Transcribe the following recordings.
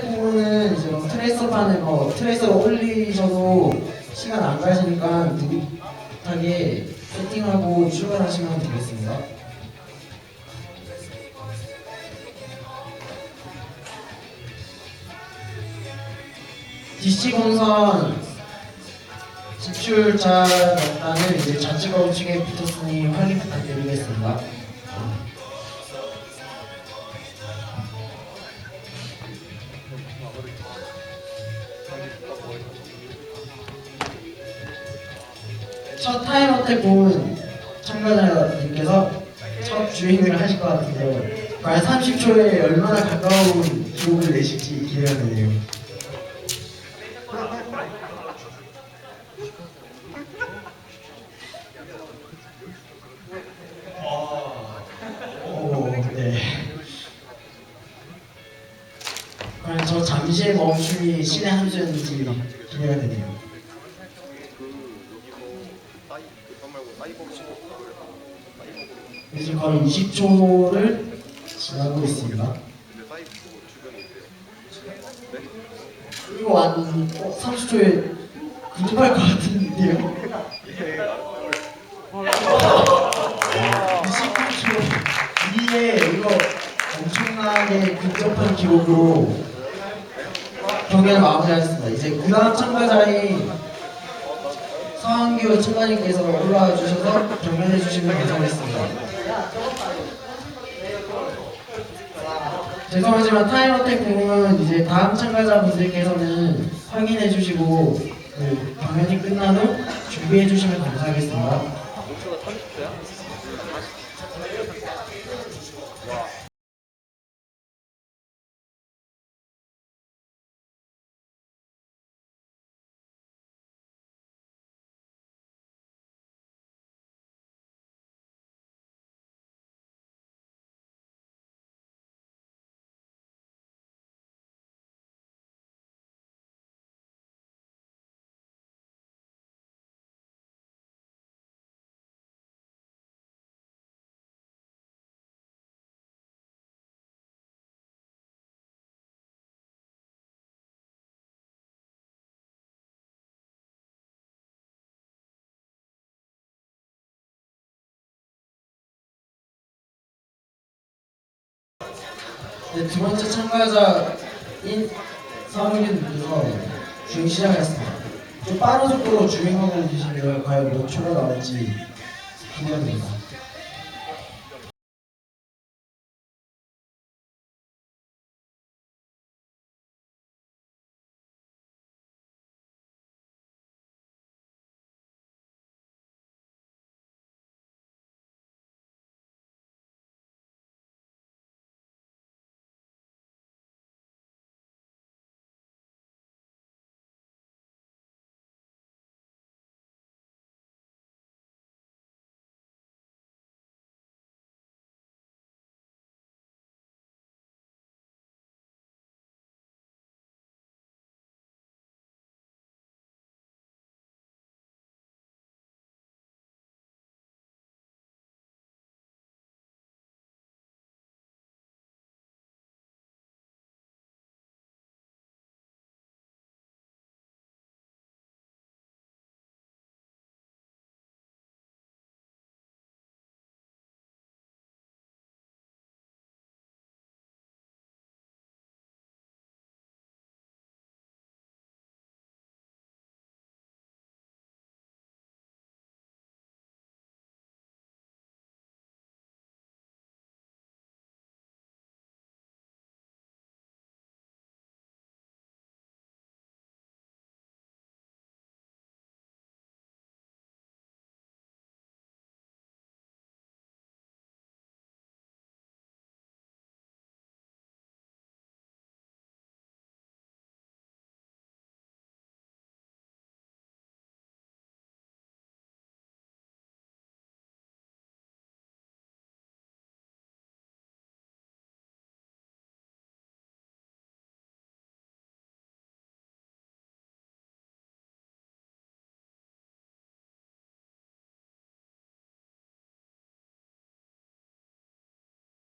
공부는 이제 뭐 트레이서 판에 뭐 트레이서를 올리셔도 시간 안 가시니까 느긋하게 세팅하고 출발하시면 되겠습니다. DC 본선 지출자 명단을 이제 좌측 우측에 붙었으니 확인 부탁드리겠습니다. 첫 타임어택 본 참가자님께서 첫 주행을 하실 것 같은데요. 과연 30초에 얼마나 가까운 기록을 내실지 기대가 되네요. 오, 네. 저 잠시의 멈춤이 신의 한 수였는지 기대가 되네요. 거의 20초를 지나고 있습니다. 그리고 한 어, 30초에 근접할 것 같은데요. 29초 뒤에 이거 엄청나게 근접한 기록으로 경기를 마무리하겠습니다. 이제 그 다음 참가자인 서한규 참가님께서 올라와 주셔서 경연해 주시면 감사하겠습니다. 죄송하지만 타임어택 부분은 이제 다음 참가자분들께서는 확인해 주시고 그 경연이 끝난 후 준비해 주시면 감사하겠습니다. 네, 두 번째 참가자인 서은규님께서 주행 시작했습니다. 좀 빠른 속도로 주행하고 계시면 과연 몇 초가 나올지 기대됩니다.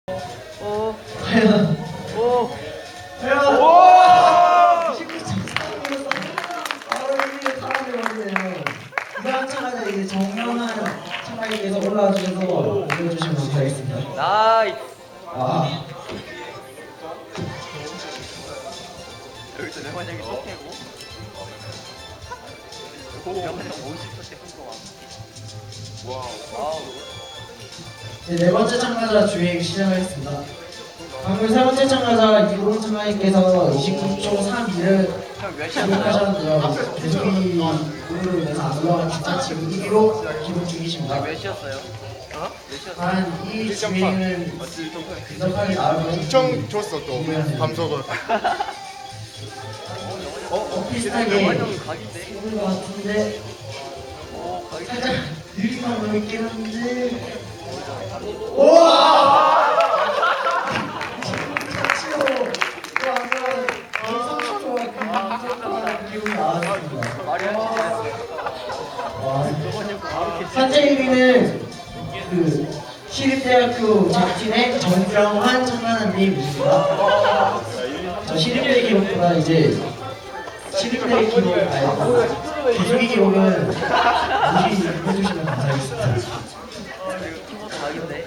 오. 과연. 오. 과연. 오. 99.4km. 바로 사람이 왔네요. 이상 차가 이제 정면한 차가에서 올라와 주셔서 보여주시면 감사하겠습니다. 나이스. 아. 여기 있네. 만약에 쇼태고. 오. 영원히 50초 때 흥거와. 와우. 와우. 네, 네 번째 참가자 주행 시작하겠습니다. 방금 세 번째 참가자 이고은 참가님께서 29초 32를 형몇 시였어요? 기록하셨는데요. 계속 이 오늘로 인해서 안 올라간 주차 지금 1위로 기록 중이십니다. 몇 시였어요? 어? 몇 시였어요? 한 이 주행은 근접하게 나올 것같은 엄청 줬어 또 감속을 어, 비슷하게 영화형 각인데? 뽑은 것 같은데 오, 각이 살짝 느리만 있긴 한데 우와! 기성초와 그 기분이 나왔습니다. 말이 안 와, 현재 1위는 그 시립대학교 작진의 정병환 청나나님입니다. 저 시립대 기록보다 이제 시립대 기록 아니 개조기 기록은 무시 해주시면 감사하겠습니다. 키보드 각인데?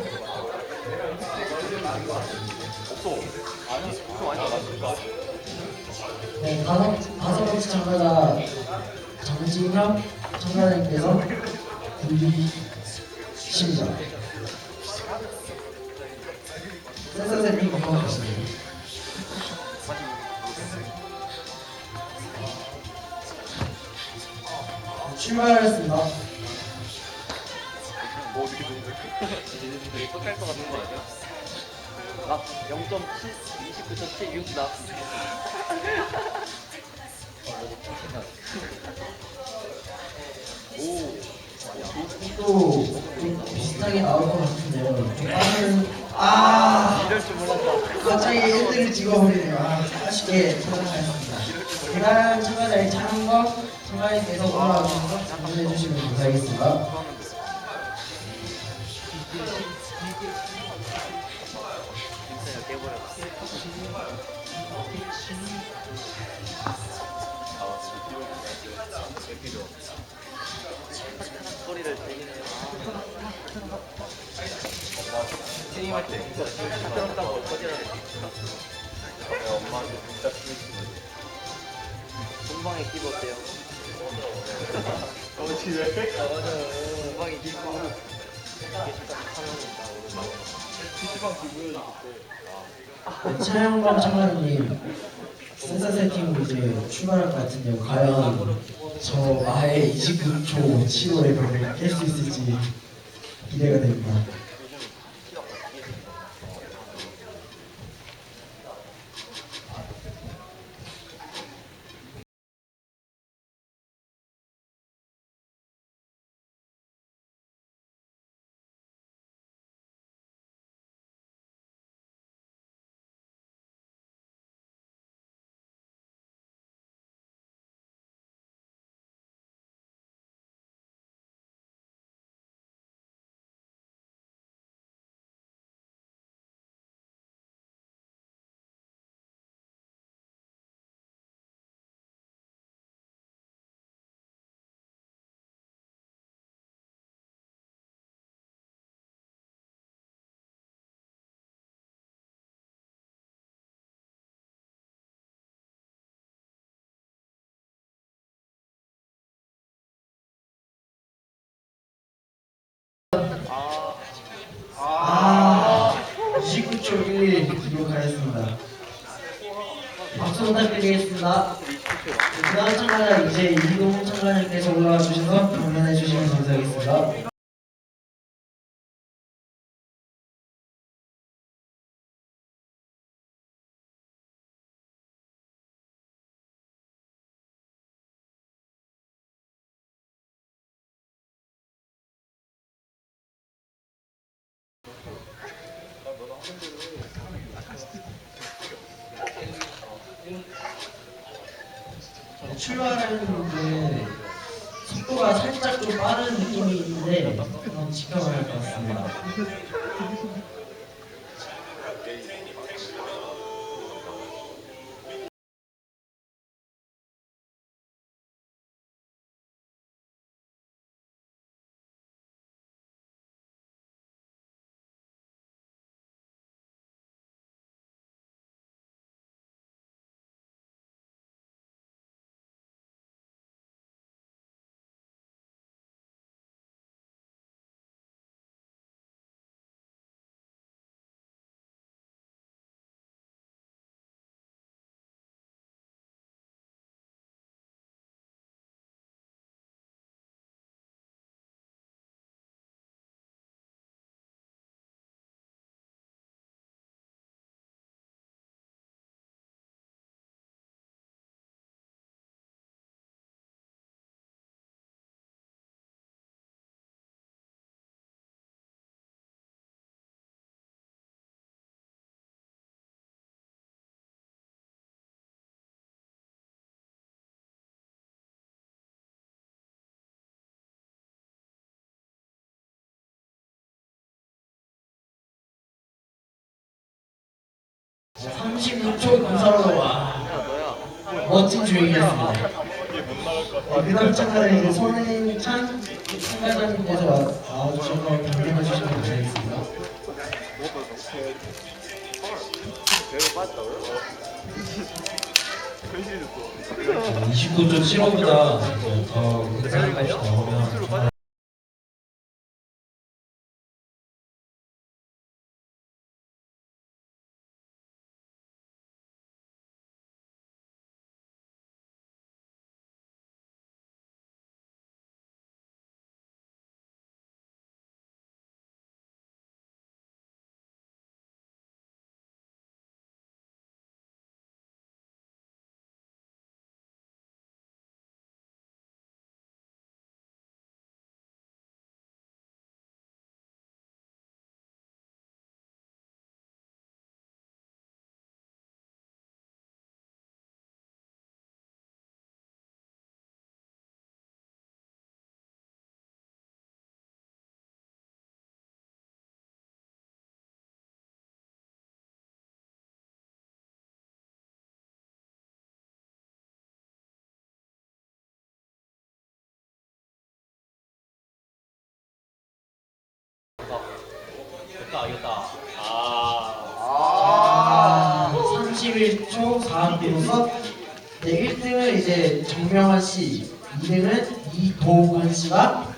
다섯, 다섯 번째 참가자 정진혁 참가자님께서 군리십니다. 센서쌤이 건강하십니다. 출발하겠습니다. 끝날 것 같은 거 아니야? 아, 0.7, 29.76 나왔습니다. 또좀 비슷하게 나올 것 같은데요. 아 이럴 줄 몰랐다. 갑자기 1등을 찍어버리네요. 아, 아쉽게 퇴장하였습니다. 대단한 참가자의 참과 참가에 대해서 올라와주셔서 참여해주시면 감사하겠습니다. 진짜 깨버렸어. 소리를 들리네요. 게임할 때 진짜 사랑다고 터져야 돼. 엄마한테 진짜 동방의 끼브 어때요? 어 집에? 동방의 끼브 이게 진짜 사랑한다. 차영광 참가님 센서 세팅으로 이제 출발할 것 같은데요. 과연 저 나의 29초 7호의 벽을 깰 수 있을지 기대가 됩니다. 아, 29초 1 기록하였습니다. 박수 부탁드리겠습니다. 그 다음 참가자 이제 이동 참가자님께서 올라와 주셔서 경연해 주시면 감사하겠습니다. 출발하는데 속도가 살짝 좀 빠른 느낌이 있는데 한번 지켜봐야 할 것 같습니다. 36초 군사로 와. 멋진 주행이었습니다. 네, 그다음 참가는 이제 손흥찬 참가자님께서 나와주셔서 경례해 주시면 감사하겠습니다. 빠졌다고요? 29.75보다 더 괜찮은 값이 나오면 됐다 이겼다. 아, 31초 4비로서 네, 1등을 이제 정명환 씨, 2등은 이도근 씨가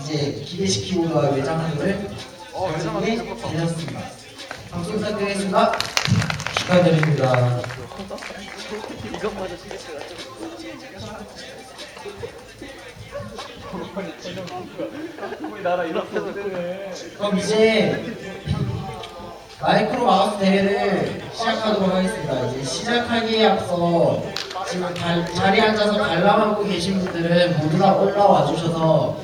이제 기대시키고가 외장하기를 어, 가지게 되셨습니다. 박수 부탁드리겠습니다. 축하드립니다. 이것마저 시계치가 좀. 그럼 이제 마이크로 마우스 대회를 시작하도록 하겠습니다. 이제 시작하기에 앞서 지금 갈- 자리에 앉아서 관람하고 계신 분들은 모두 다 올라와 주셔서